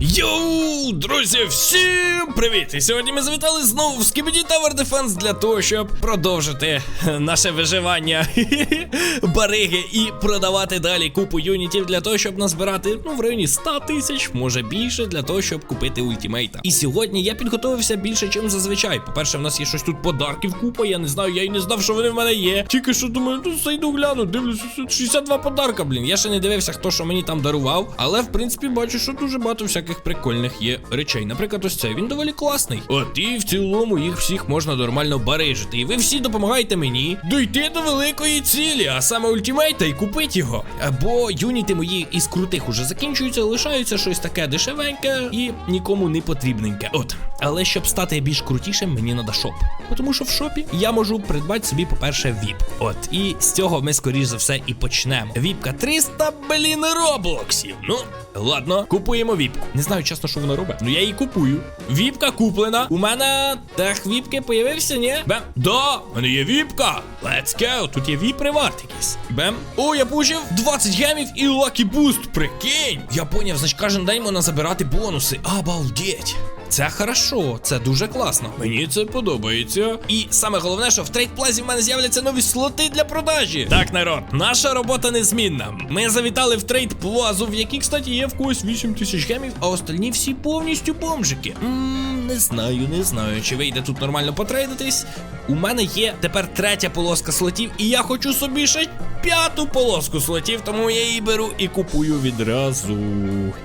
Йоу, друзі, всім привіт! І сьогодні ми завітали знову в Skibidi Tower Defense для того, щоб продовжити наше виживання бариги і продавати далі купу юнітів для того, щоб назбирати ну в районі 100 тисяч, може більше, для того, щоб купити ультімейта. І сьогодні я підготувався більше, ніж зазвичай. По-перше, в нас є щось тут подарків купа, я не знаю, я і не знав, що вони в мене є. Тільки що думаю, ну зайду гляну, дивлюся, тут 62 подарка, блін. Я ще не дивився, хто що мені там дарував, але в принципі бачу, що дуже багато всяких прикольних є речей. Наприклад, ось цей він доволі класний. От і в цілому їх всіх можна нормально барижити. І ви всі допомагаєте мені дойти до великої цілі, а саме ультимейта, і купити його. Бо юніти мої із крутих уже закінчуються, лишаються щось таке дешевеньке і нікому не потрібненьке. От. Але щоб стати більш крутішим, мені треба шоп. Тому що в шопі я можу придбати собі, по-перше, віп. От, і з цього ми, скоріш за все, і почнемо. Віпка 300, блін, роблоксів. Ну, ладно, купуємо віпку. Не знаю, чесно, що вона робить. Ну я її купую. Віпка куплена. У мене тех віпки появився, ні? Бем. Да, у мене є віпка. Let's go. Тут є віп ревард якийсь. Бем. О, я получив 20 гемів і лакі буст. Прикинь. Я поняв, значить кожен день можна забирати бонуси. Обалдеть. Це хорошо, це дуже класно. Мені це подобається. І саме головне, що в трейдплазі в мене з'являться нові слоти для продажі. Так, народ, наша робота незмінна. Ми завітали в трейдплазу, в якій, кстати, є в когось 8 тисяч гемів, а остальні всі повністю бомжики. Ммм, не знаю, не знаю, чи вийде тут нормально потрейдитись. У мене є тепер третя полоска слотів, і я хочу собі ще п'яту полоску слотів, тому я її беру і купую відразу.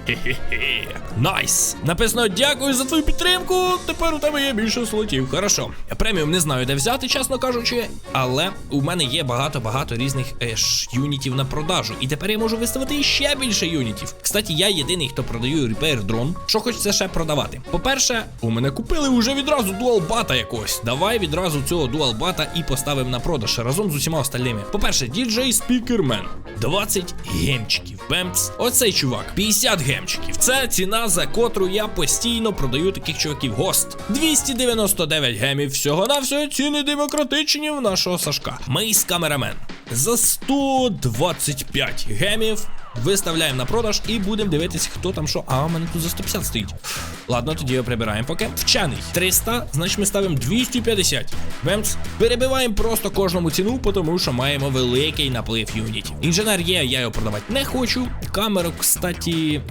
Хе-хе-хе. Найс. Написано дякую за твою підтримку. Тепер у тебе є більше слотів. Хорошо. Преміум не знаю, де взяти, чесно кажучи. Але у мене є багато-багато різних е, ж, юнітів на продажу. І тепер я можу виставити ще більше юнітів. Кстати, я єдиний, хто продаю репейр дрон. Що хочеться ще продавати? По-перше, у мене купили вже відразу дуалбата якогось. Давай відразу цього дуалбата і поставимо на продаж разом з усіма остальними. По-перше, DJ Speakerman. 20 гемчиків. Бемц. Оцей чувак, 50 гемчиків. Це ціна, за котру я постійно продаю таких чуваків. Гост. 299 гемів. Всього на все ціни демократичні в нашого Сашка. Мейс камерамен. За 125 гемів. Виставляємо на продаж і будемо дивитися, хто там що. А, у мене тут за 150 стоїть. Ладно, тоді його прибираємо поки. Вчений 300, значить ми ставимо 250. Бемц. Перебиваємо просто кожному ціну, тому що маємо великий наплив юнітів. Інженер є, я його продавати не хочу. Камеру, кстати,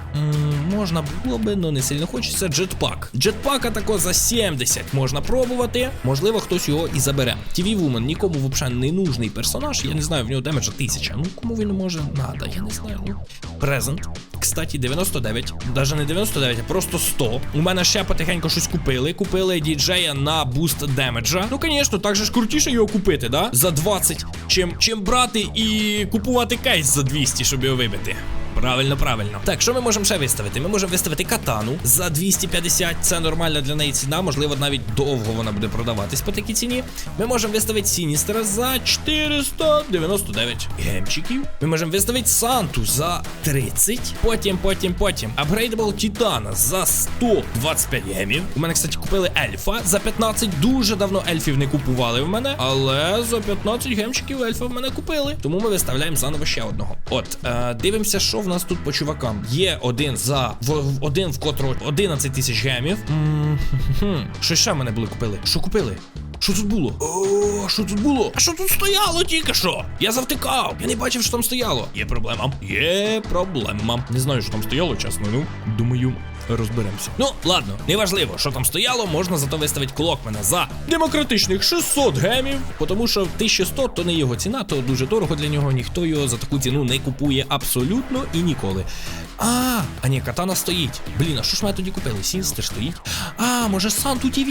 можна було би, але не сильно хочеться. Джетпак. Джетпака тако за 70 можна пробувати. Можливо, хтось його і забере. TV Woman нікому взагалі не нужний персонаж. Я не знаю, в нього демеджа 1000. Ну кому він може надо, я не знаю. Презент. Кстати, 99. Даже не 99, а просто 100. У мене ще потихеньку щось купили. Купили діджея на буст демеджа. Ну, звісно, так же ж крутіше його купити, да? За 20. Чим, чим брати і купувати кейс за 200, щоб його вибити. Правильно, правильно. Так, що ми можемо ще виставити? Ми можемо виставити катану за 250. Це нормальна для неї ціна. Можливо, навіть довго вона буде продаватись по такій ціні. Ми можемо виставити Сіністера за 499 гемчиків. Ми можемо виставити Санту за 30. Потім, потім, потім. Апгрейдабл Титана за 125 гемів. У мене, кстати, купили ельфа за 15. Дуже давно ельфів не купували в мене. Але за 15 гемчиків ельфа в мене купили. Тому ми виставляємо заново ще одного. От, е, дивимося, що в нас тут по чувакам. Є один за в, один, в котрого 11 тисяч гемів. Що ще мене були купили? Що купили? Що тут було? О, що тут було? А що тут стояло тільки що? Я завтикав. Я не бачив, що там стояло. Є проблема. Є проблема. Не знаю, що там стояло, чесно. Ну, думаю. Розберемося. Ну, ладно, неважливо, що там стояло, можна зато виставити клокмена за демократичних 600 гемів, тому що 1100 то не його ціна, то дуже дорого для нього, ніхто його за таку ціну не купує абсолютно і ніколи. А, а ні, катана стоїть. Блін, а що ж ми тоді купили? Сінстер стоїть. А, може Санту ТВ.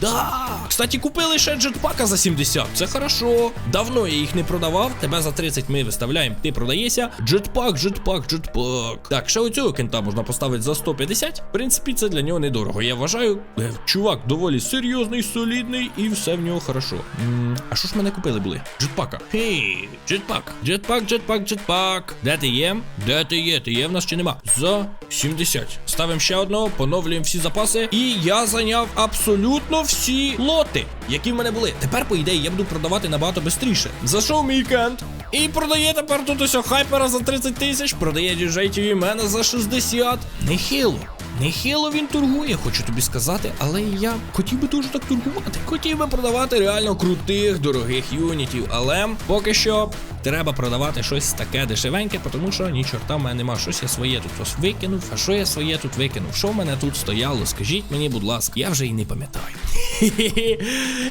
Да. Кстати, купили ще джетпака за 70. Це хорошо. Давно я їх не продавав. Тебе за 30 ми виставляємо, ти продаєшся. Джетпак, джетпак, джетпак. Так, ще оцього кента можна поставити за 150. В принципі, це для нього недорого. Я вважаю, е, чувак доволі серйозний, солідний і все в нього хорошо. М, а що ж мене купили були? Джетпака. Хей, джетпак. Джетпак, джетпак, джетпак. Де ти є? Де ти є? Ти є в нас чи нема? За 70. Ставимо ще одного, поновлюємо всі запаси. І я зайняв абсолютно всі лоти, які в мене були. Тепер, по ідеї, я буду продавати набагато швидше. Зайшов мій кент. І продає тепер тут ось хайпера за 30 тисяч, продає TV мене за 60. Нехило. Нехило він торгує, хочу тобі сказати, але я хотів би дуже так торгувати. Хотів би продавати реально крутих, дорогих юнітів, але поки що треба продавати щось таке дешевеньке, тому що ні чорта в мене нема. Щось я своє тут ось викинув. А що я своє тут викинув? Що в мене тут стояло? Скажіть мені, будь ласка, я вже і не пам'ятаю.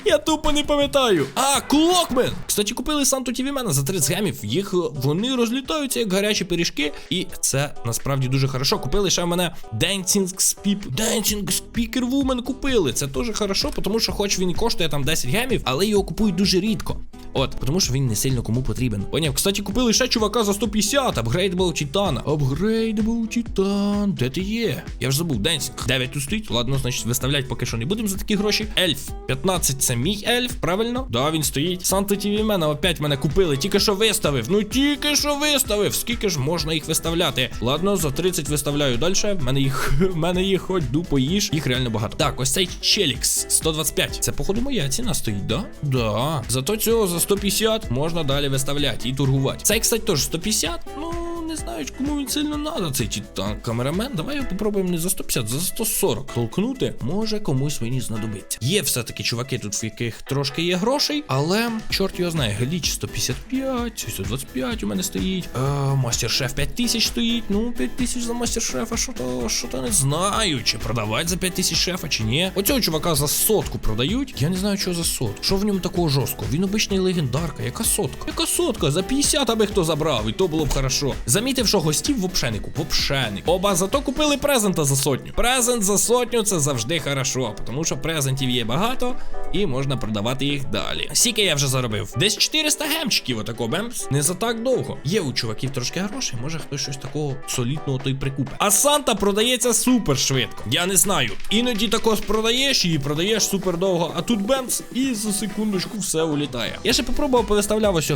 Я тупо не пам'ятаю. А, клокмен! Кстати, купили Санту мене за 30 гемів. Їх е, вони розлітаються як гарячі пиріжки. І це насправді дуже хорошо. Купили ще в мене Dancing Speep. Dancing Speaker Woman купили. Це теж хорошо, тому що хоч він коштує там 10 гемів, але його купують дуже рідко. От, тому що він не сильно кому потрібен. Поняв, кстати, купили ще чувака за 150, апгрейдбл Титана. Апгрейдбл Титан, де ти є? Я ж забув, Денсінг. 9 тут стоїть. Ладно, значить, виставляти поки що не будемо за такі гроші. Ельф. 15 це мій ельф, правильно? Да, він стоїть. Санта Тіві мене опять мене купили. Тільки що виставив. Ну тільки що виставив. Скільки ж можна їх виставляти? Ладно, за 30 виставляю далі. В мене їх, в мене їх хоч дупо їж. Їх реально багато. Так, ось цей Челікс 125. Це, походу, моя ціна стоїть, да? Да. Зато цього за 150 можна далі виставляти і торгувати. Цей, кстати, теж 150. Ну, не знаю, кому він сильно надо, цей титан камерамен. Давай його попробуємо не за 150, за 140 толкнути. Може комусь мені знадобиться. Є все-таки чуваки тут, в яких трошки є грошей, але чорт його знає, гліч 155, 125 у мене стоїть. Е, мастер шеф 5000 стоїть. Ну, 5000 за мастер шефа, що то, що то не знаю, чи продавати за 5000 шефа, чи ні. Оцього чувака за сотку продають. Я не знаю, що за сотку. Що в ньому такого жорсткого? Він обичний легендарка. Яка сотка? Яка сотка? За 50 аби хто забрав, і то було б хорошо. Замітив, що гостів вообще не куп. Вообще. Оба зато купили презента за сотню. Презент за сотню це завжди хорошо, тому що презентів є багато і можна продавати їх далі. Скільки я вже заробив? Десь 400 гемчиків, отако бемс. Не за так довго. Є у чуваків трошки грошей, може хтось щось такого солідного то й прикупить. А Санта продається супер швидко. Я не знаю. Іноді тако продаєш її, продаєш супер довго, а тут бемс, і за секундочку все улітає. Я ще попробував повиставляв ось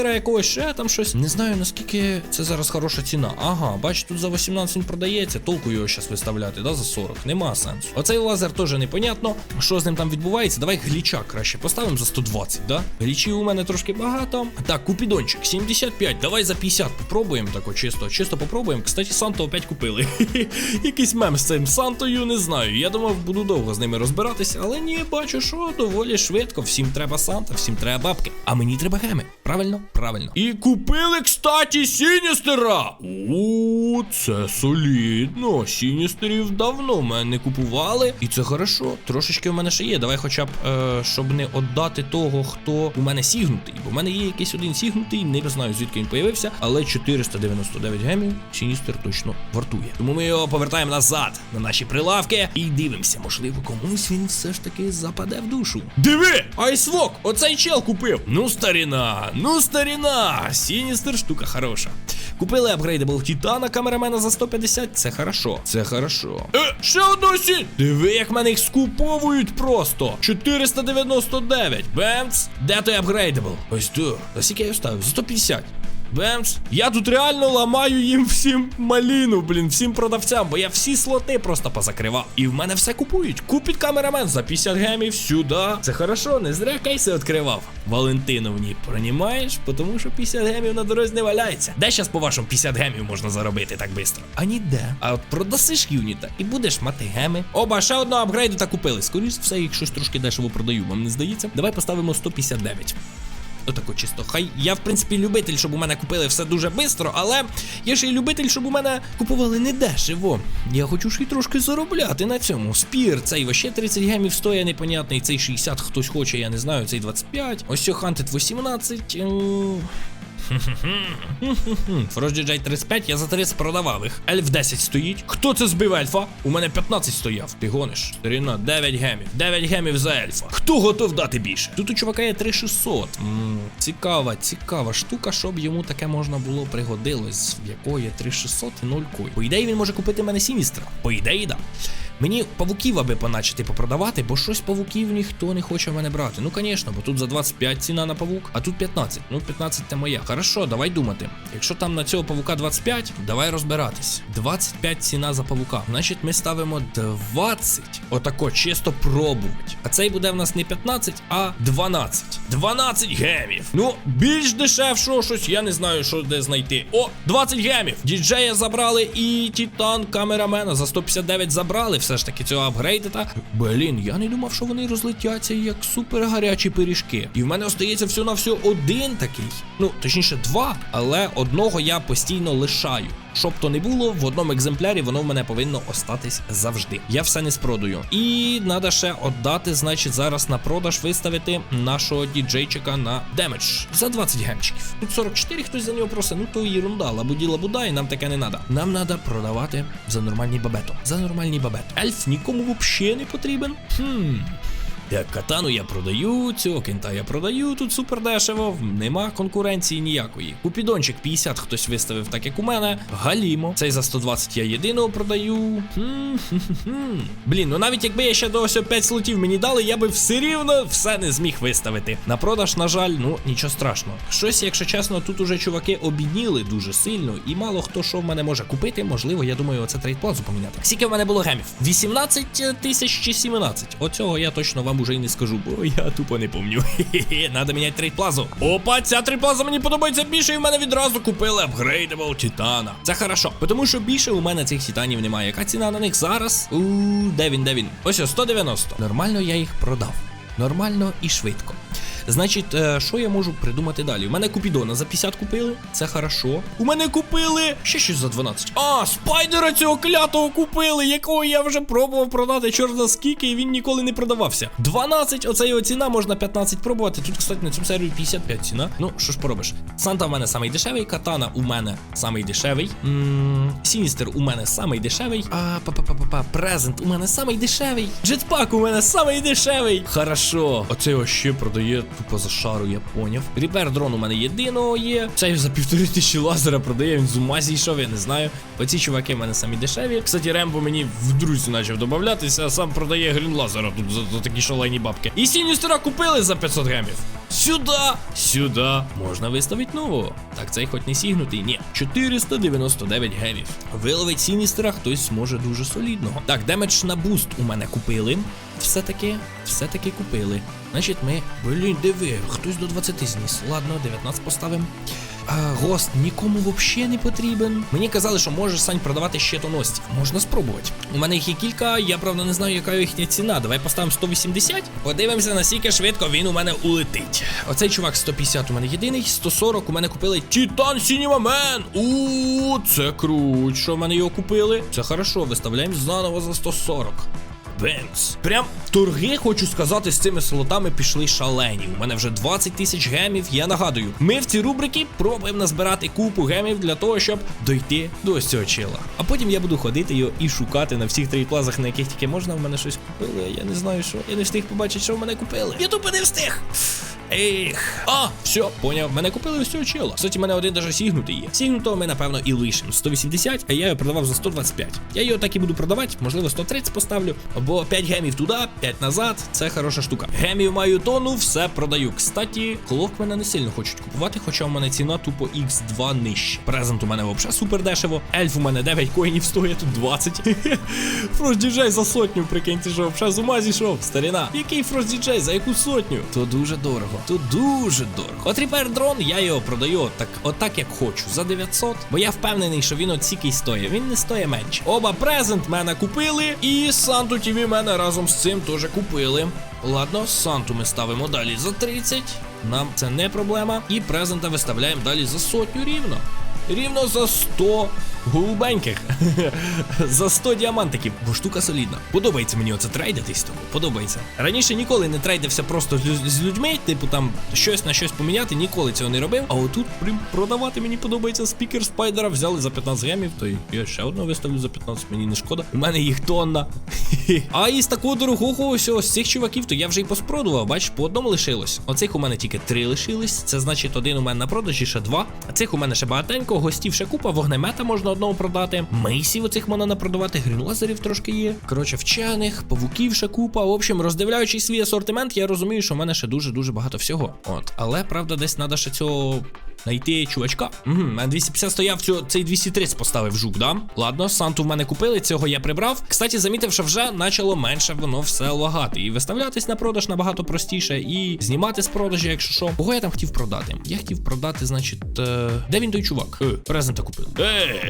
Хантера якогось, ще там щось. Не знаю наскільки це зараз хороша ціна. Ага, бач, тут за 18 він продається, толку його зараз виставляти, да, за 40. Нема сенсу. Оцей лазер теж непонятно. Що з ним там відбувається? Давай гліча краще поставимо за 120, да? Глічів у мене трошки багато. Так, купідончик, 75. Давай за 50 попробуємо тако чисто. Чисто попробуємо. Кстати, Санту опять купили. Якийсь мем з цим Сантою, не знаю. Я думав, буду довго з ними розбиратися, але ні, бачу, що доволі швидко. Всім треба Санта, всім треба бабки. А мені треба геми. Правильно? Правильно. І купили, кстати, Сіністера. О, це солідно. Сіністерів давно в мене не купували. І це хорошо. Трошечки в мене ще є. Давай, хоча б, е, щоб не віддати того, хто у мене сігнутий. Бо в мене є якийсь один сігнутий, не знаю звідки він появився, але 499 гемів Сіністер точно вартує. Тому ми його повертаємо назад на наші прилавки і дивимося. Можливо, комусь він все ж таки западе в душу. Диви! Айсвок! Оцей чел купив! Ну, старіна, ну старіна! Сіністер штука хороша. Купили апгрейдабл Титана камерамена за 150. Це хорошо. Це хорошо. Е, ще одну сінь! Диви, як мене їх скуповують просто. 499. Бемц. Де той апгрейдабл? Ось тут. За скільки я його ставив? За 150. Бемс. Я тут реально ламаю їм всім маліну, блін, всім продавцям, бо я всі слоти просто позакривав. І в мене все купують. Купить камерамен за 50 гемів сюди. Це хорошо, не зря кейси відкривав. Валентиновні, понімаєш? Тому що 50 гемів на дорозі не валяється. Де зараз, по-вашому, 50 гемів можна заробити так швидко? А ніде. А от продасиш юніта і будеш мати геми. Оба, ще одного апгрейду та купили. Скоріше все, їх щось трошки дешево продаю, вам не здається? Давай поставимо 159. Отако чисто. Хай я, в принципі, любитель, щоб у мене купили все дуже швидко, але я ще й любитель, щоб у мене купували не дешево. Я хочу ще й трошки заробляти на цьому. Спір, цей ваще 30 гемів стоїть непонятний, цей 60 хтось хоче, я не знаю, цей 25. Ось цього Хантед 18. Фрош DJ 35, я за 30 продавав їх. Ельф 10 стоїть. Хто це збив ельфа? У мене 15 стояв. Ти гониш. Старіна, 9 гемів. 9 гемів за ельфа. Хто готов дати більше? Тут у чувака є 3600. М, цікава, цікава штука, щоб йому таке можна було пригодилось. В якої є 3600 і 0 кой. По ідеї він може купити мене Сіністра. По ідеї, да. Мені павуків аби поначати попродавати, бо щось павуків ніхто не хоче в мене брати. Ну, звісно, бо тут за 25 ціна на павук, а тут 15. Ну, 15 це моя. Хорошо, давай думати. Якщо там на цього павука 25, давай розбиратись. 25 ціна за павука. Значить, ми ставимо 20. Отако, чисто пробувати. А цей буде в нас не 15, а 12. 12 гемів. Ну, більш дешевшого щось, я не знаю, що де знайти. О, 20 гемів. Діджея забрали і Титан камерамена за 159 забрали. Все ж таки цього апгрейдета. Блін, я не думав, що вони розлетяться як супер гарячі пиріжки. І в мене остається все на все один такий. Ну, точніше, два, але одного я постійно лишаю. Щоб то не було, в одному екземплярі воно в мене повинно остатись завжди. Я все не спродаю. І треба ще віддати, значить, зараз на продаж виставити нашого діджейчика на демедж за 20 гемчиків. Тут 44 хтось за нього просить, ну то єрунда, лабуділа буда, і нам таке не треба. Нам треба продавати за нормальний бабето. За нормальний бабет. Ельф нікому взагалі не потрібен. Хм. Катану я продаю, цього кента я продаю, тут супер дешево, нема конкуренції ніякої. Купідончик 50 хтось виставив, так як у мене. Галімо. Цей за 120 я єдиного продаю. Блін, ну навіть якби я ще до ось 5 слотів мені дали, я би все рівно все не зміг виставити. На продаж, на жаль, ну нічого страшного. Щось, якщо чесно, тут уже чуваки обідніли дуже сильно, і мало хто що в мене може купити. Можливо, я думаю, оце трейдплазу поміняти. Скільки в мене було гемів? 18 тисяч чи 17. Оцього я точно вам уже і не скажу, бо я тупо не помню. Хе-хе, Надо міняти трейдплазу. Опа, ця трейдплаза мені подобається більше, і в мене відразу купили апгрейдабл титана. Це хорошо, тому що більше у мене цих титанів немає. Яка ціна на них зараз? У, де він, де він? Ось ось 190. Нормально я їх продав. Нормально і швидко. Значить, е, що я можу придумати далі? У мене Купідона за 50 купили, це хорошо. У мене купили ще щось за 12. А, спайдера цього клятого купили, якого я вже пробував продати чорт за скільки, і він ніколи не продавався. 12, оце його ціна, можна 15 пробувати. Тут, кстати, на цьому сервері 55 ціна. Ну, що ж поробиш? Санта в мене самий дешевий, катана у мене самий дешевий. Сіністер у мене самий дешевий. А па-па-па-па, презент у мене самий дешевий. Джетпак у мене самий дешевий. Хорошо. Оце його ще продає тупо за шару, я поняв. Ріпер дрон у мене єдиного є. Цей за півтори тисячі лазера продає, він з ума зійшов, я не знаю. Оці чуваки в мене самі дешеві. Кстати, Рембо мені в друзі почав додатися, а сам продає грін лазера тут за, за такі шалені бабки. І Сіністера купили за 500 гемів. Сюда, сюда можна виставити нового. Так, цей хоч не сігнутий. Ні, 499 гемів. Виловить Сіністера хтось зможе дуже солідного. Так, демедж на буст у мене купили. Все-таки, все-таки купили. Значить, ми. Блін, диви, хтось до 20 зніс. Ладно, 19 поставимо. А, гост нікому взагалі не потрібен. Мені казали, що можеш Сань продавати щитоносців. Можна спробувати. У мене їх є кілька, я правда не знаю, яка їхня ціна. Давай поставимо 180. Подивимося, наскільки швидко він у мене улетить. Оцей чувак 150 у мене єдиний, 140 у мене купили Титан Сінімамен. У, це круть, що в мене його купили. Це хорошо, виставляємо заново за 140. Бенц. Прям торги, хочу сказати, з цими слотами пішли шалені. У мене вже 20 тисяч гемів. Я нагадую, ми в цій рубрики пробуємо назбирати купу гемів для того, щоб дойти до ось цього чела. А потім я буду ходити його і шукати на всіх трейплазах, на яких тільки можна. В мене щось купили. Я не знаю, що. Я не встиг побачити, що в мене купили. Я тупо не встиг. Ех. А, все, поняв. Мене купили ось цього чела. Кстати, мене один даже сігнутий є. Сігнутого ми, напевно, і лишимо. 180, а я його продавав за 125. Я його так і буду продавати, можливо, 130 поставлю. Або 5 гемів туди, 5 назад. Це хороша штука. Гемів маю тону, все продаю. Кстати, клок мене не сильно хочуть купувати, хоча у мене ціна тупо X2 нижче. Презент у мене взагалі супер дешево. Ельф у мене 9 коїнів стоїть, тут 20. Фрост діджей за сотню, прикиньте, що взагалі з ума зійшов. Старіна. Який фрост діджей за яку сотню? То дуже дорого. То дуже дорого. От репер дрон, я його продаю так, отак, як хочу, за 900. Бо я впевнений, що він оцікий стоїть. Він не стоїть менше. Оба презент мене купили, і Санту TV мене разом з цим теж купили. Ладно, Санту ми ставимо далі за 30. Нам це не проблема. І презента виставляємо далі за сотню рівно. Рівно за 100 голубеньких. за 100 діамантиків. Бо штука солідна. Подобається мені оце трейдитись того. Подобається. Раніше ніколи не трейдився просто з, людьми, типу там щось на щось поміняти, ніколи цього не робив. А отут прям продавати мені подобається спікер спайдера. Взяли за 15 гемів, то я ще одного виставлю за 15, мені не шкода. У мене їх тонна. А із такого дорогого ось ось цих чуваків, то я вже й поспродував. Бачиш, по одному лишилось. Оцих у мене тільки три лишились. Це значить один у мене на продажі, ще два. А цих у мене ще багатенько, гостів ще купа, вогнемета можна одного продати. Мейсів оцих можна напродавати, грінлазерів трошки є. Коротше, вчених, павуків ще купа. В общем, роздивляючись свій асортимент, я розумію, що в мене ще дуже-дуже багато всього. От, але правда, десь треба ще цього. Найти чувачка. Угу, мене 250 стояв, цю, цей 230 поставив жук, да? Ладно, Санту в мене купили, цього я прибрав. Кстати, замітив, що вже почало менше воно все лагати. І виставлятись на продаж набагато простіше, і знімати з продажі, якщо що. Кого я там хотів продати? Я хотів продати, значить, е... де він той чувак? Е, презента купив. Е,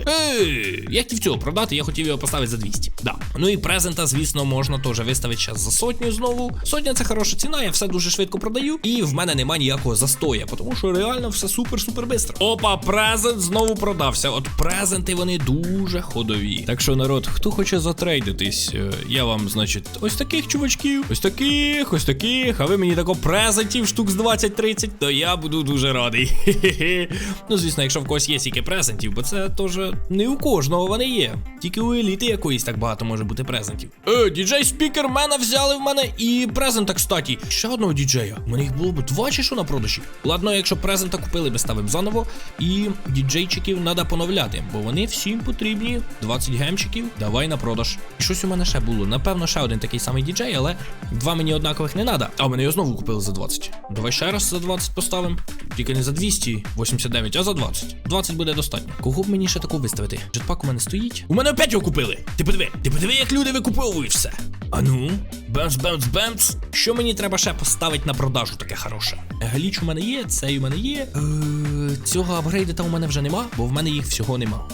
е, я хотів цього продати, я хотів його поставити за 200. Да. Ну і презента, звісно, можна теж виставити зараз за сотню знову. Сотня це хороша ціна, я все дуже швидко продаю. І в мене немає ніякого застоя, тому що реально все супер супер бистро. Опа, презент знову продався. От презенти вони дуже ходові. Так що, народ, хто хоче затрейдитись, е, я вам, значить, ось таких чувачків, ось таких, ось таких. А ви мені тако презентів штук з 20-30, то я буду дуже радий. Хе-хе-хе. Ну, звісно, якщо в когось є стільки презентів, бо це теж не у кожного вони є. Тільки у еліти якоїсь так багато може бути презентів. Е, діджей спікер мене взяли в мене і презента, кстати. Ще одного діджея. У мене їх було б два чи що на продажі. Ладно, якщо презента купили, би ставимо заново. І діджейчиків треба поновляти, бо вони всім потрібні. 20 гемчиків, давай на продаж. І щось у мене ще було. Напевно, ще один такий самий діджей, але два мені однакових не треба. А мене його знову купили за 20. Давай ще раз за 20 поставимо. Тільки не за 289, а за 20. 20 буде достатньо. Кого б мені ще таку виставити? Джетпак у мене стоїть. У мене опять його купили. Ти подиви, ти подиви, як люди викуповують все. А ну, бемс, бемс, бемс. Що мені треба ще поставити на продажу таке хороше? Гліч у мене є, цей у мене є. Е, цього апгрейдета у мене вже нема, бо в мене їх всього нема.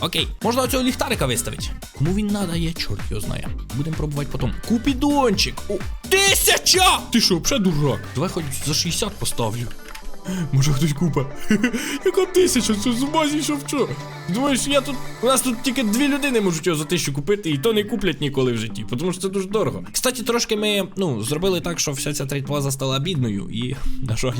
Окей, можна оцього ліхтарика виставити. Кому він надо, є, чорт його знає. Будемо пробувати потім. Купідончик! О, тисяча! Ти що, вже дурак? Давай хоч за 60 поставлю. Може хтось купа. Яка тисяча? Це з ума зійшов що? Думаєш, я тут. У нас тут тільки дві людини можуть його за тисячу купити, і то не куплять ніколи в житті, тому що це дуже дорого. Кстати, трошки ми ну, зробили так, що вся ця трейдплаза стала бідною, і, на жаль,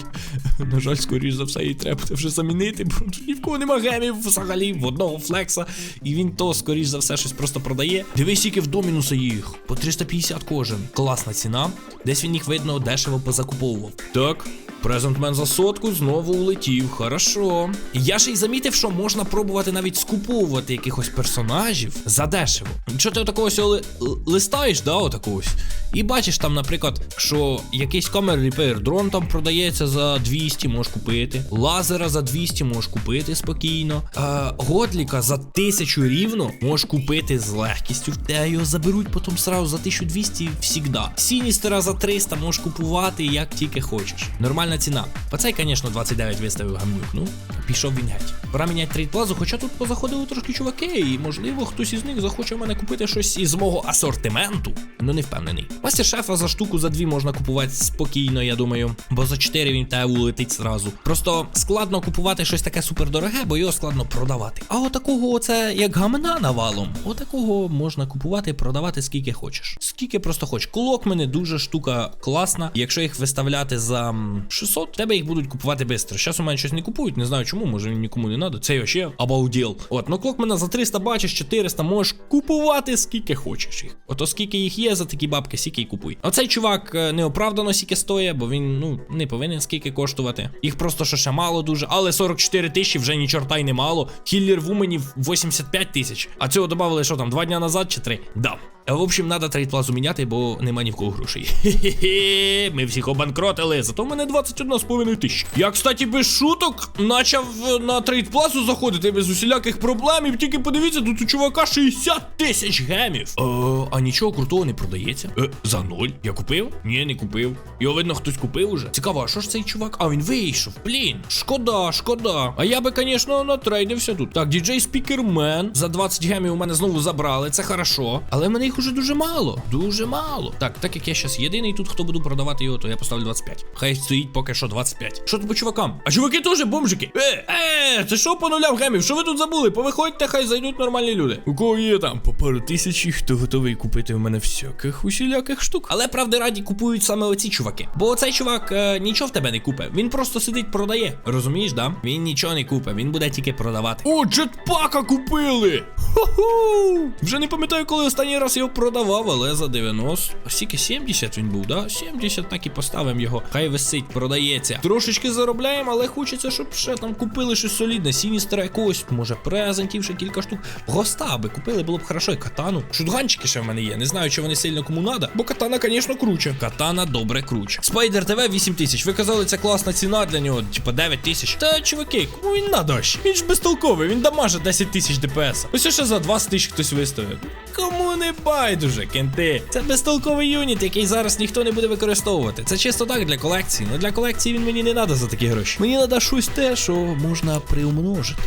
на жаль, скоріш за все, її треба буде вже замінити, бо ні в кого нема гемів взагалі, в одного флекса, і він то, скоріш за все, щось просто продає. Дивись, скільки в домінуса їх. По 350 кожен. Класна ціна. Десь він їх видно дешево позакуповував. Так. Презентмен за сотку знову улетів, хорошо. Я ще й замітив, що можна пробувати навіть скуповувати якихось персонажів за дешево. Чого ти отакогось ли, листаєш, да, отаку ось. І бачиш там, наприклад, що якийсь камер репейр дрон там продається за 200, можеш купити. Лазера за 200 можеш купити спокійно. А, Годліка за 1000 рівно можеш купити з легкістю. Те його заберуть потім сразу за 1200 всігда. Сіністера за 300 можеш купувати як тільки хочеш. Нормальна ціна. Пацай, звісно, 29 виставив гамнюк. Ну, пішов він геть. Пора міняти трейдплазу, хоча тут позаходили трошки чуваки, і можливо хтось із них захоче в мене купити щось із мого асортименту. Ну не впевнений. Мастер шефа за штуку за дві можна купувати спокійно, я думаю. Бо за 4 він тебе улетить зразу. Просто складно купувати щось таке супердороге, бо його складно продавати. А отакого, оце як гамна навалом, отакого можна купувати, продавати скільки хочеш. Скільки просто хочеш. Кулок мене дуже штука класна. Якщо їх виставляти за 600, тебе їх будуть купувати швидко. Зараз у мене щось не купують, не знаю чому, може він нікому не треба. Це ще обалдел. От, ну клок мене за 300 бачиш, 400 можеш купувати скільки хочеш їх. Ото скільки їх є за такі бабки, скільки й купуй. Оцей чувак е, неоправдано скільки стоїть, бо він ну не повинен скільки коштувати. Їх просто що ще мало дуже, але 44 тисячі вже ні чорта й не мало. Кіллер в 85 тисяч. А цього додали, що там, два дня назад чи три? Да. Е, В общем, треба трейдплазу міняти, бо нема ні в кого грошей. Хе-хе-хе, ми всіх обанкротили, зато в мене 21,5 тисяч. Я, кстати, без шуток почав е, на трейдплазу заходити без усіляких проблем. І тільки подивіться, тут у чувака 60 тисяч гемів. Е, а нічого крутого не продається. За ноль. Я купив? Ні, не купив. Його видно, хтось купив уже. Цікаво, а що ж цей чувак? А він вийшов. Блін, шкода, шкода. А я би, звісно, натрейдився тут. Так, діджей Спікермен. За 20 гемів у мене знову забрали, це хорошо. Але в мене їх уже дуже мало. Дуже мало. Так, так як я зараз єдиний тут, хто буду продавати його, то я поставлю 25. Хай стоїть поки що 25. Що тут по чувакам? А чуваки теж бомжики. Е, е, це що по нулям гемів? Що ви тут забули? Повиходьте, хай зайдуть нормальні люди. У кого є там по пару тисячі, хто готовий купити в мене всяких усіляких штук. Але правди раді купують саме оці чуваки. Бо оцей чувак е, нічого в тебе не купить. Він просто сидить, продає. Розумієш, да? Він нічого не купить, він буде тільки продавати. О, джетпака купили! Ху-ху! Вже не пам'ятаю, коли останній раз його продавав, але за 90. А скільки 70 він був, да? 70 так і поставимо його. Хай висить, продається. Трошечки заробляємо, але хочеться, щоб ще там купили щось солідне. Сіністера якогось, може, презентів, ще кілька штук. Госта аби купили, було б хорошо. І катану. Шутганчики ще в мене є. Не знаю, чи вони сильно кому надо. Бо катана, звісно, круче. Катана добре круче. Спайдер ТВ 8 тисяч. Ви казали, це класна ціна для нього, типа 9 тисяч. Та чуваки, кому він надо? ще? Він ж безтолковий, він дамаже 10 тисяч ДПС. Ось ще за 20 тисяч хтось виставив. Кому не байдуже, кенти. Це безтолковий юніт, який зараз ніхто не буде використовувати. Це чисто так для колекції. Ну для колекції він мені не треба за такі гроші. Мені треба щось те, що можна приумножити.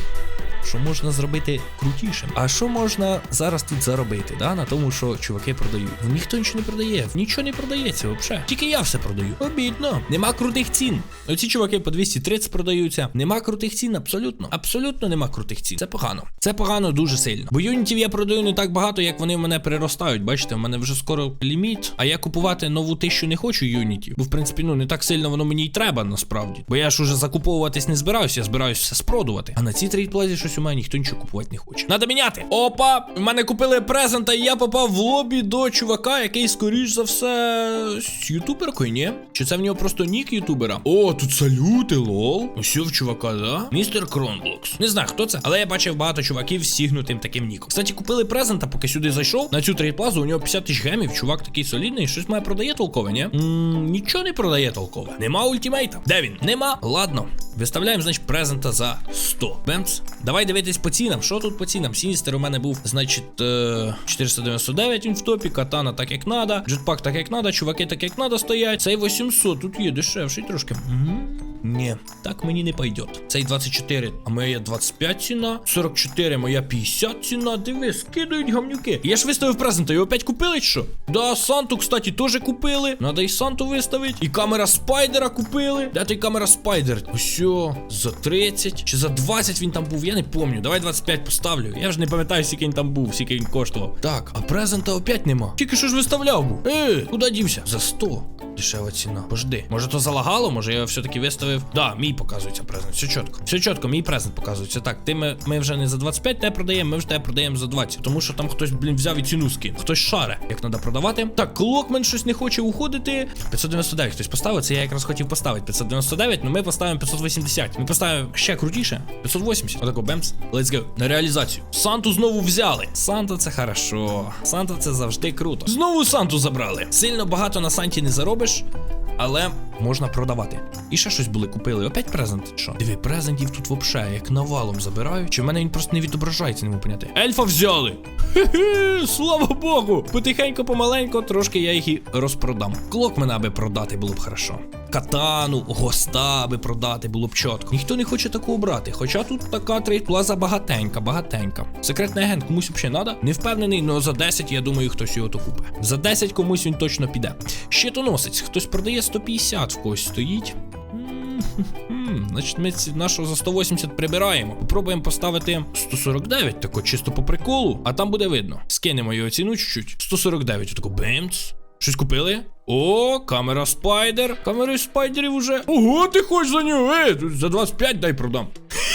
Що можна зробити крутішим? А що можна зараз тут заробити? Да? На тому, що чуваки продають. Ніхто нічого не продає, нічого не продається взагалі. Тільки я все продаю. Обідно. Нема крутих цін. Оці чуваки по 230 продаються. Нема крутих цін, абсолютно. Абсолютно нема крутих цін. Це погано. Це погано дуже сильно. Бо юнітів я продаю не так багато, як вони в мене переростають. Бачите, в мене вже скоро ліміт. А я купувати нову тисячу не хочу юнітів. Бо в принципі, ну не так сильно воно мені й треба насправді. Бо я ж уже закуповуватись не збираюся, я збираюся все спродувати. А на цій трейдплазі щось у мене ніхто нічого купувати не хоче. Надо міняти. Опа! В мене купили презента, і я попав в лобі до чувака, який, скоріш за все, з ютуберкою, ні? Чи це в нього просто нік ютубера? О, тут салюти, лол. Ось в чувака, да? Містер Кронблокс. Не знаю, хто це, але я бачив багато чуваків з сігнутим таким ніком. Кстати, купили презента, поки сюди зайшов. На цю трейдплазу у нього 50 тисяч гемів. Чувак такий солідний. Щось має продає толкове, ні? Ммм, нічого не продає толкове. Нема ультимейта. Де він? Нема. Ладно. Виставляємо, значить, презента за 100. Бемц. Давай дивитись по цінам. Що тут по цінам? Сіністер у мене був, значить, е, 499 він в топі, катана так як надо, джетпак так як надо, чуваки так як надо стоять. Цей 800, тут є дешевший трошки. Угу. Ні, так мені не пойдет. Цей 24, а моя 25 ціна. 44, моя 50 ціна. Диви, скидають гамнюки. Я ж виставив презента, його опять купили що? Да, Санту, кстати, теж купили. Надо і Санту виставити. І камера спайдера купили. Де той камера спайдер? Усьо, за 30 чи за 20 він там був, я не пам'ятаю. Давай 25 поставлю. Я ж не пам'ятаю, скільки він там був, скільки він коштував. Так, а презента опять нема. Тільки що ж виставляв був. Е, куди дівся? За 100. Дешева ціна. Пожди. Може то залагало, може я все-таки виставив. Да, мій показується презент. Все чітко. Все чітко, мій презент показується. Так, ти ми, ми вже не за 25 те продаємо, ми вже те продаємо за 20. Тому що там хтось, блін, взяв і ціну скинув. Хтось шаре, як треба продавати. Так, клокмен щось не хоче уходити. 599 хтось поставив. Це я якраз хотів поставити 599, але ми поставимо 580. Ми поставимо ще крутіше. 580. Отако, бемс. Let's go. На реалізацію. Санту знову взяли. Санта це хорошо. Санта це завжди круто. Знову Санту забрали. Сильно багато на Санті не заробиш. Але можна продавати. І ще щось були купили. Опять презент. Що? Диви, презентів тут вообще як навалом забирають. Чи в мене він просто не відображається, не можу поняти. Ельфа взяли. Хе-хе, слава Богу. Потихеньку, помаленьку, трошки я їх і розпродам. Клокмена аби продати було б хорошо. Катану, госта аби продати було б чітко. Ніхто не хоче такого брати. Хоча тут така трейдплаза багатенька, багатенька. Секретний агент комусь взагалі надо? Не впевнений, але за 10, я думаю, хтось його то купить. За 10 комусь він точно піде. Щитоносець, хтось продає 150 в когось стоїть. Значить, ми нашого за 180 прибираємо. Попробуємо поставити 149, тако чисто по приколу, а там буде видно. Скинемо його ціну чуть-чуть. 149, отако бемц. Щось купили? О, камера спайдер. Камери спайдерів уже. Ого, ти хочеш за нього? Е, тут за 25 дай продам.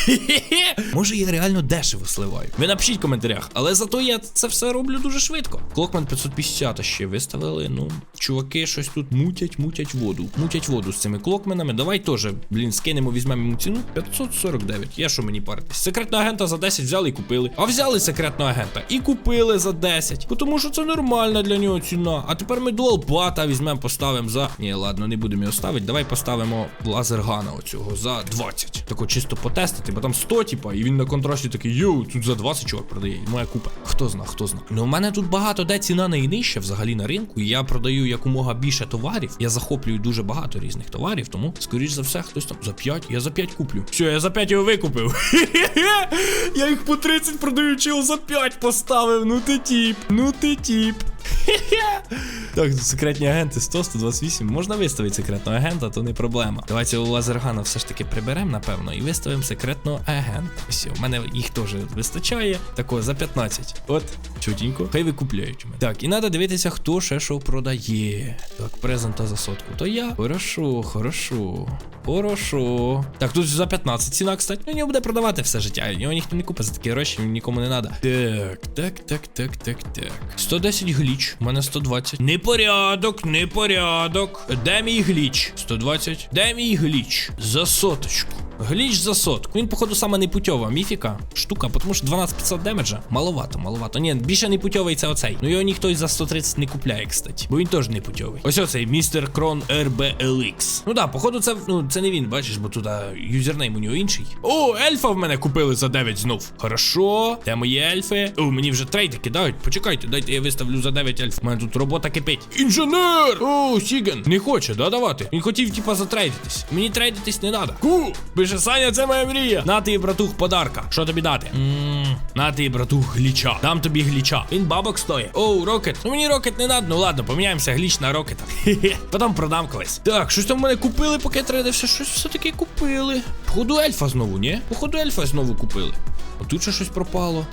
Може я реально дешево сливаю. Ви напишіть в коментарях, але зато я це все роблю дуже швидко. Клокман 550 ще виставили. Ну, чуваки щось тут мутять, мутять воду. Мутять воду з цими клокменами. Давай теж, блін, скинемо, візьмемо йому ціну. 549. Я що мені паритись? Секретного агента за 10 взяли і купили. А взяли секретного агента і купили за 10. Бо Тому що це нормальна для нього ціна. А тепер ми дуалбата візьмемо, поставимо за. Ні, ладно, не будемо його ставити. Давай поставимо лазергана оцього за 20. Тако чисто потестити, бо там 100, типа, і він на контрасті такий, йоу, тут за 20 чувак продає. І моя купа. Хто зна, хто зна. Ну, у мене тут багато де ціна найнижча взагалі на ринку. Я продаю якомога більше товарів. Я захоплюю дуже багато різних товарів, тому, скоріш за все, хтось там за 5. Я за 5 куплю. Все, я за 5 його викупив. Я їх по 30 продаю, чил за 5 поставив. Ну ти тіп, ну ти тіп. Так, секретні агенти 100, 128. Можна виставити секретного агента, то не проблема. Давайте у лазергана все ж таки приберемо, напевно, і виставимо секретного агента. Все, у мене їх теж вистачає. Тако, за 15. От, чутенько. Хай викупляють у мене. Так, і треба дивитися, хто ще що продає. Так, презента за сотку. То я. Хорошо, хорошо. Хорошо. Так, тут за 15 ціна, кстати. Ну, нього буде продавати все життя. Його ніхто не купить за такі гроші, нікому не треба. Так, так, так, так, так, так. 110 гліч, у мене 120. Непорядок, непорядок. Де мій гліч? 120. Де мій гліч? За соточку. Гліч за сотку. Він, походу, саме непутьова міфіка штука, тому що 12500 демеджа. Маловато, маловато. Ні, більше непутьовий це оцей. Ну його ніхто за 130 не купляє, кстати. Бо він теж непутьовий. Ось оцей містер Крон RBLX. Ну да, походу, це ну це не він, бачиш, бо тут юзернейм у нього інший. О, ельфа в мене купили за 9 знов. Хорошо. Де мої ельфи? О, мені вже трейди кидають. Почекайте, дайте я виставлю за 9 ельф. У мене тут робота кипить. Інженер! О, Сіген. Не хоче, да, давати. Він хотів, типа, затрейдитись. Мені трейдитись не треба. Ку! Пише Саня, це моя мрія. На ти, братух, подарка. Що тобі дати? Ммм, на ти, братух, гліча. Дам тобі гліча. Він бабок стоїть. Оу, рокет. Ну мені рокет не надо. Ну ладно, поміняємося гліч на рокета. Хе-хе. Потім продам колись. Так, щось там в мене купили, поки трейдився. Щось все-таки купили. Походу ельфа знову, ні? Походу ельфа знову купили. А тут ще щось пропало.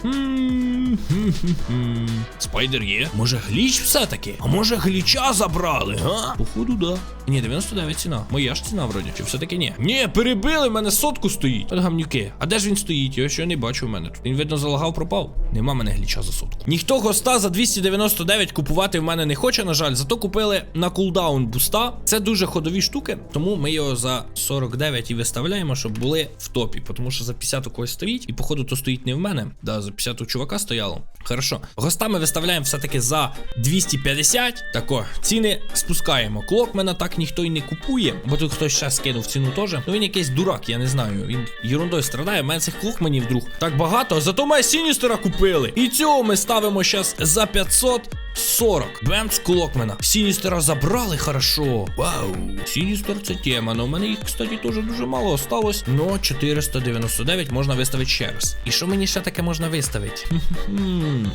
Спайдер є. Може гліч все-таки? А може гліча забрали, га? Походу, да. Ні, 99 ціна. Моя ж ціна вроді. Чи все-таки ні? Ні, перебили, в мене сотку стоїть. От гамнюки. А де ж він стоїть? Я ще не бачу в мене тут. Він, видно, залагав, пропав. Нема мене гліча за сотку. Ніхто госта за 299 купувати в мене не хоче, на жаль. Зато купили на кулдаун буста. Це дуже ходові штуки, тому ми його за 49 і виставляємо, щоб були в топі. Тому що за 50 у когось стоїть, і походу то стоїть не в мене. Да, за 50 у чувака стояло. Хорошо. Госта ми виставляємо все-таки за 250. Тако, ціни спускаємо. Клокмена так ніхто й не купує, бо тут хтось ще скинув ціну теж. Ну він якийсь дурак, я не знаю. Він ерундою страдає. У мене цих клокменів вдруг так багато. Зато ми Сіністера купили. І цього ми ставимо зараз за 540. Бемц клокмена. Сіністера забрали хорошо. Вау. Сіністер це тема. Ну, у мене їх, кстати, теж дуже мало осталось. Но 499 можна виставити ще раз. І що мені ще таке можна виставити?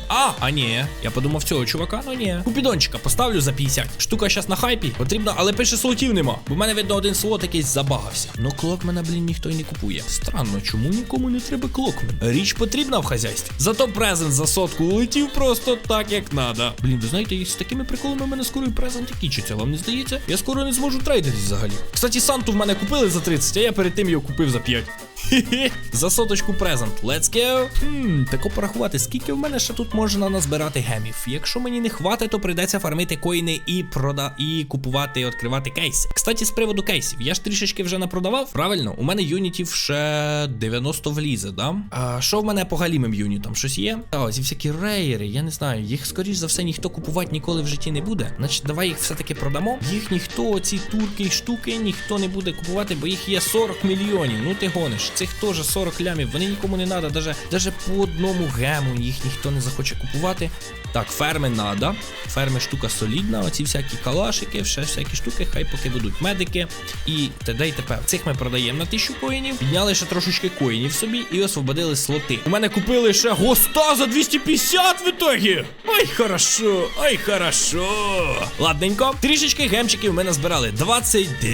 А, а ні. Я подумав цього чувака, ну ні. Купідончика поставлю за 50. Штука зараз на хайпі. Потрібно, але пише слотів нема. Бо в мене видно один слот якийсь забагався. Ну клокмена, блін, ніхто й не купує. Странно, чому нікому не треба клокмен? Річ потрібна в хазяйстві. Зато презент за сотку улетів просто так, як надо. Блін, ви знаєте, і з такими приколами в мене скоро і презент кінчиться. Вам не здається? Я скоро не зможу трейдити взагалі. Кстати, Санту в мене купили за 30, а я перед тим його купив за 5. За соточку презент. Let's go. Хм, тако порахувати, скільки в мене ще тут можна назбирати гемів. Якщо мені не хватить, то прийдеться фармити коїни і прода і купувати, і відкривати кейси. Кстати, з приводу кейсів, я ж трішечки вже напродавав. Правильно, у мене юнітів ще 90 влізе, да? А що в мене по галімим юнітам? Щось є? А, ось всякі рейери, я не знаю, їх скоріш за все ніхто купувати ніколи в житті не буде. Значить, давай їх все-таки продамо. Їх ніхто, ці турки і штуки, ніхто не буде купувати, бо їх є 40 мільйонів. Ну ти гониш. Цих теж 40 лямів. Вони нікому не треба, даже, даже по одному гему їх ніхто не захоче купувати. Так, ферми надо. Ферми штука солідна. Оці всякі калашики, ще всякі штуки, хай поки будуть медики. І т.д. і тепер. Цих ми продаємо на 1000 коїнів. Підняли ще трошечки коїнів собі і освободили слоти. У мене купили ще госта за 250 в ітогі. Ой, хорошо, ой, хорошо. Ладненько. Трішечки гемчиків ми назбирали. 22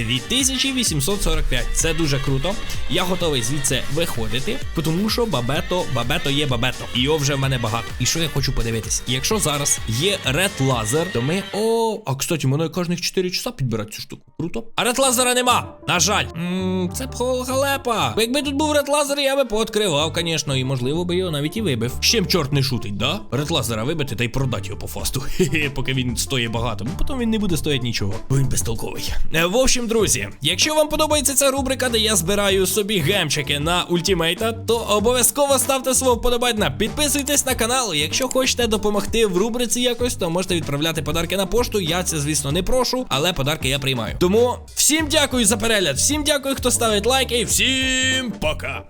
845. Це дуже круто. Я готовий звідси виходити, тому що бабето, бабето є бабето. І його вже в мене багато. І що я хочу подивитись? Якщо зараз є ред лазер, то ми. О, а кстати, мене кожних 4 часа підбирати цю штуку. Круто. А ред лазера нема. На жаль. Ммм, це халепа. Якби тут був ред лазер, я би пооткривав, звісно, і можливо би його навіть і вибив. З чим чорт не шутить, да? Ред лазера вибити та й продати його по фасту. Поки він стоїть багато. Ну потім він не буде стояти нічого. Бо він безтолковий. Е, В общем, друзі, якщо вам подобається ця рубрика, де я збираю собі гемчики на ультимейта, то обов'язково ставте свого вподобання, підписуйтесь на канал. Якщо хочете допомогти в рубриці якось, то можете відправляти подарки на пошту. Я це, звісно, не прошу, але подарки я приймаю. Тому всім дякую за перегляд, всім дякую, хто ставить лайки, і всім пока.